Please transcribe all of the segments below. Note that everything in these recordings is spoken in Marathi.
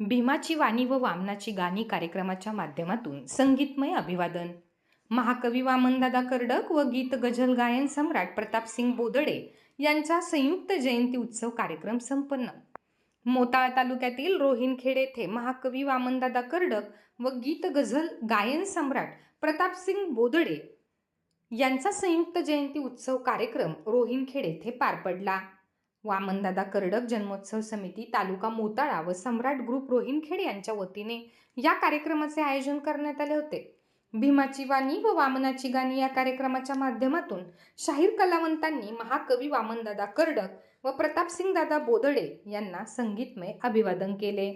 भीमाची वाणी व वामनाची गाणी कार्यक्रमाच्या माध्यमातून संगीतमय अभिवादन. महाकवी वामनदादा कर्डक व गीत गझल गायन सम्राट प्रतापसिंग बोदडे यांचा संयुक्त जयंती उत्सव कार्यक्रम संपन्न. मोताळा तालुक्यातील रोहिणखेड येथे महाकवी वामनदादा कर्डक व गीत गझल गायन सम्राट प्रतापसिंग बोदडे यांचा संयुक्त जयंती उत्सव कार्यक्रम रोहिणखेड येथे पार पडला. वामनदादा कर्डक जन्मोत्सव समिती तालुका मोताळा व सम्राट ग्रुप रोहिणखेड यांच्या वतीने या कार्यक्रमाचे आयोजन करण्यात आले होते. भीमाची वाणी व वामनाची गाणी या कार्यक्रमाच्या माध्यमातून शाहीर कलावंतांनी महाकवी वामनदादा कर्डक व प्रतापसिंगदादा बोदडे यांना संगीतमय अभिवादन केले.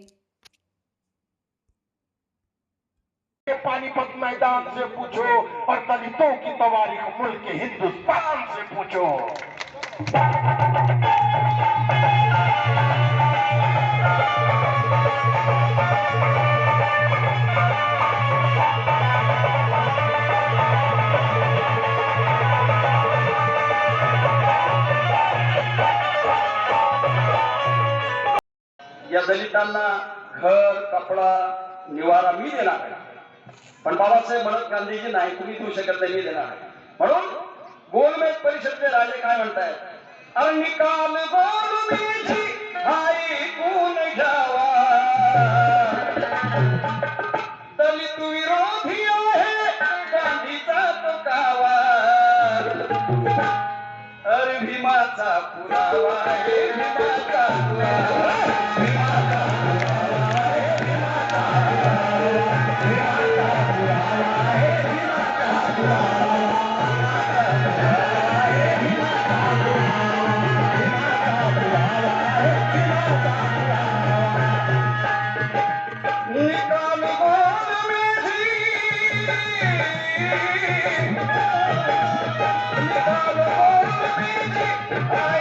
पानीपत मैदान से पूछो और दलितों की तवारीख मुल्क हिंदुस्तान से पूछो। या दलितांना घर कपडा निवारा मी देणार आहे. पण बाबासाहेब म्हणत गांधीजी नाही तुम्ही देऊ शकत नाही मी देणार आहे. म्हणून गोलमेज परिषदचे राजे काय म्हणतायत? अरे निकाल गोलमेजी ऐकून घ्यावा. दलित विरोधी आहे गांधीचा तो कावा अरे भीमाचा पुरावा आहे भीमाचा पुरावा.